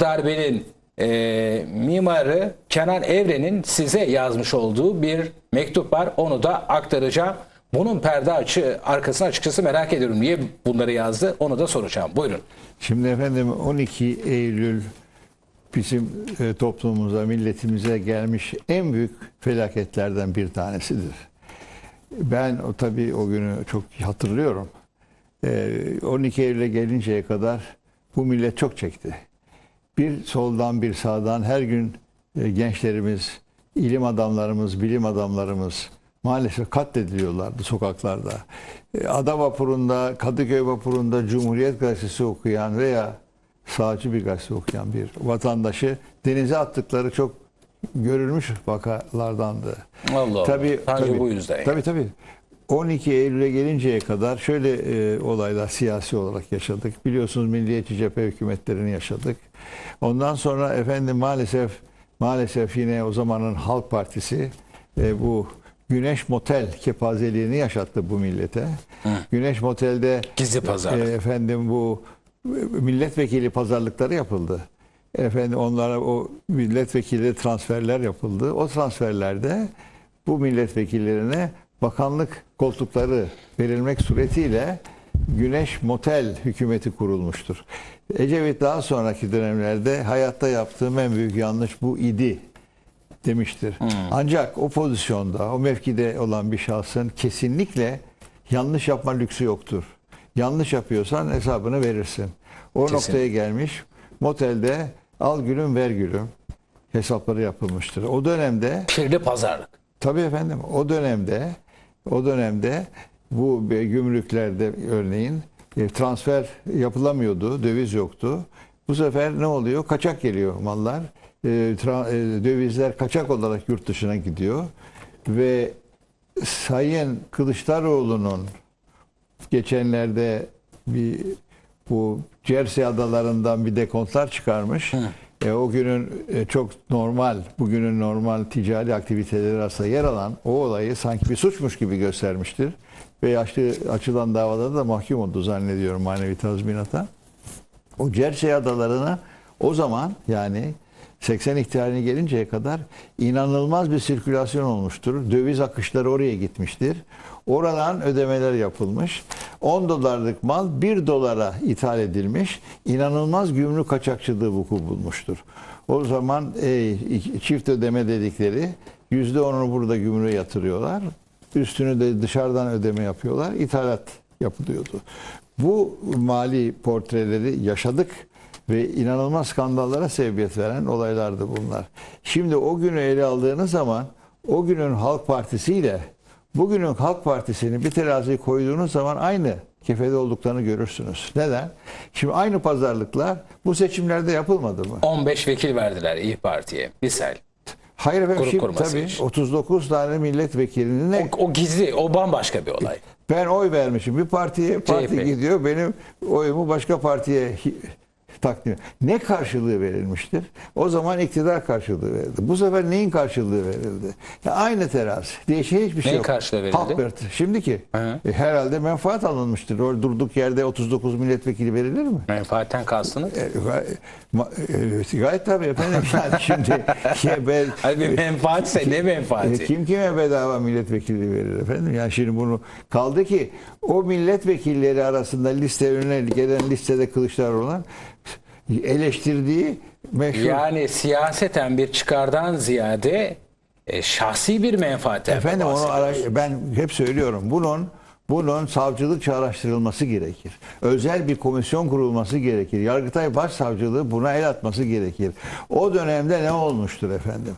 darbenin e, mimarı Kenan Evren'in size yazmış olduğu bir mektup var. Onu da aktaracağım. Bunun perde açı, arkasını açıkçası merak ediyorum. Niye bunları yazdı? Onu da soracağım. Buyurun. Şimdi efendim 12 Eylül bizim e, toplumumuza, milletimize gelmiş en büyük felaketlerden bir tanesidir. Ben o tabii o günü çok hatırlıyorum. E, 12 Eylül'e gelinceye kadar bu millet çok çekti. Bir soldan bir sağdan her gün e, gençlerimiz, ilim adamlarımız, bilim adamlarımız maalesef katlediliyorlardı sokaklarda. E, Ada vapurunda, Kadıköy vapurunda Cumhuriyet Gazetesi okuyan veya sağcı bir gazete okuyan bir vatandaşı denize attıkları çok görülmüş vakalardandı. Allah Allah. Tabii, Sadece tabii, bu yüzden yani. Tabii tabii. 12 Eylül'e gelinceye kadar şöyle e, olaylar siyasi olarak yaşadık. Biliyorsunuz milliyetçi cephe hükümetlerini yaşadık. Ondan sonra efendim maalesef maalesef yine o zamanın Halk Partisi e, bu Güneş Motel kepazeliğini yaşattı bu millete. Güneş Motel'de Gizli pazarlık. e, efendim bu milletvekili pazarlıkları yapıldı. Efendim onlara o milletvekili transferler yapıldı. O transferlerde bu milletvekillerine bakanlık koltukları verilmek suretiyle Güneş Motel hükümeti kurulmuştur. Ecevit daha sonraki dönemlerde hayatta yaptığım en büyük yanlış bu idi demiştir. Ancak o pozisyonda, o mevkide olan bir şahsın kesinlikle yanlış yapma lüksü yoktur. Yanlış yapıyorsan hesabını verirsin. O Kesin. noktaya gelmiş. Motelde al gülüm ver gülüm hesapları yapılmıştır. O dönemde Kirli pazarlık. Tabii efendim o dönemde o dönemde bu gümrüklerde örneğin e, transfer yapılamıyordu, döviz yoktu. Bu sefer ne oluyor? Kaçak geliyor mallar. E, e, dövizler kaçak olarak yurt dışına gidiyor ve Sayın Kılıçdaroğlu'nun geçenlerde bir bu Jersey adalarından bir dekontlar çıkarmış. E, o günün e, çok normal, bugünün normal ticari aktiviteleri arasında yer alan o olayı sanki bir suçmuş gibi göstermiştir. Ve yaşlı açılan davada da mahkum oldu zannediyorum manevi tazminata. O Jersey adalarına o zaman yani 80 ihtilaline gelinceye kadar inanılmaz bir sirkülasyon olmuştur. Döviz akışları oraya gitmiştir. Oradan ödemeler yapılmış. 10 dolarlık mal 1 dolara ithal edilmiş. İnanılmaz gümrük kaçakçılığı vuku bulmuştur. O zaman e, çift ödeme dedikleri %10'unu burada gümrüğe yatırıyorlar. Üstünü de dışarıdan ödeme yapıyorlar. İthalat yapılıyordu. Bu mali portreleri yaşadık ve inanılmaz skandallara sebebiyet veren olaylardı bunlar. Şimdi o günü ele aldığınız zaman o günün Halk Partisi ile bugünün Halk Partisi'ni bir teraziye koyduğunuz zaman aynı kefede olduklarını görürsünüz. Neden? Şimdi aynı pazarlıklar bu seçimlerde yapılmadı mı? 15 vekil verdiler İyi Parti'ye. Misal. Hayır efendim Grup şimdi tabii için. 39 tane milletvekilinin O, o gizli, o bambaşka bir olay. Ben oy vermişim. Bir partiye parti CHP. gidiyor. Benim oyumu başka partiye takdim. Ne karşılığı verilmiştir? O zaman iktidar karşılığı verildi. Bu sefer neyin karşılığı verildi? Ya aynı terazi. Değişen hiçbir şey Neyin yok. karşılığı verildi? Halk verdi. Şimdiki Hı. e, herhalde menfaat alınmıştır. Orada durduk yerde 39 milletvekili verilir mi? Menfaatten kastınız? E, ma- e, gayet tabii efendim. Yani şimdi ya ben, Hayır bir menfaatse ne e, menfaati? Kim kime bedava milletvekili verir efendim? Yani şimdi bunu kaldı ki o milletvekilleri arasında liste önüne gelen listede Kılıçdaroğlu olan eleştirdiği meşhur Yani siyaseten bir çıkardan ziyade e, şahsi bir menfaatten efendim onu ara- ben hep söylüyorum. Bunun bunun savcılıkça araştırılması gerekir. Özel bir komisyon kurulması gerekir. Yargıtay Başsavcılığı buna el atması gerekir. O dönemde ne olmuştur efendim?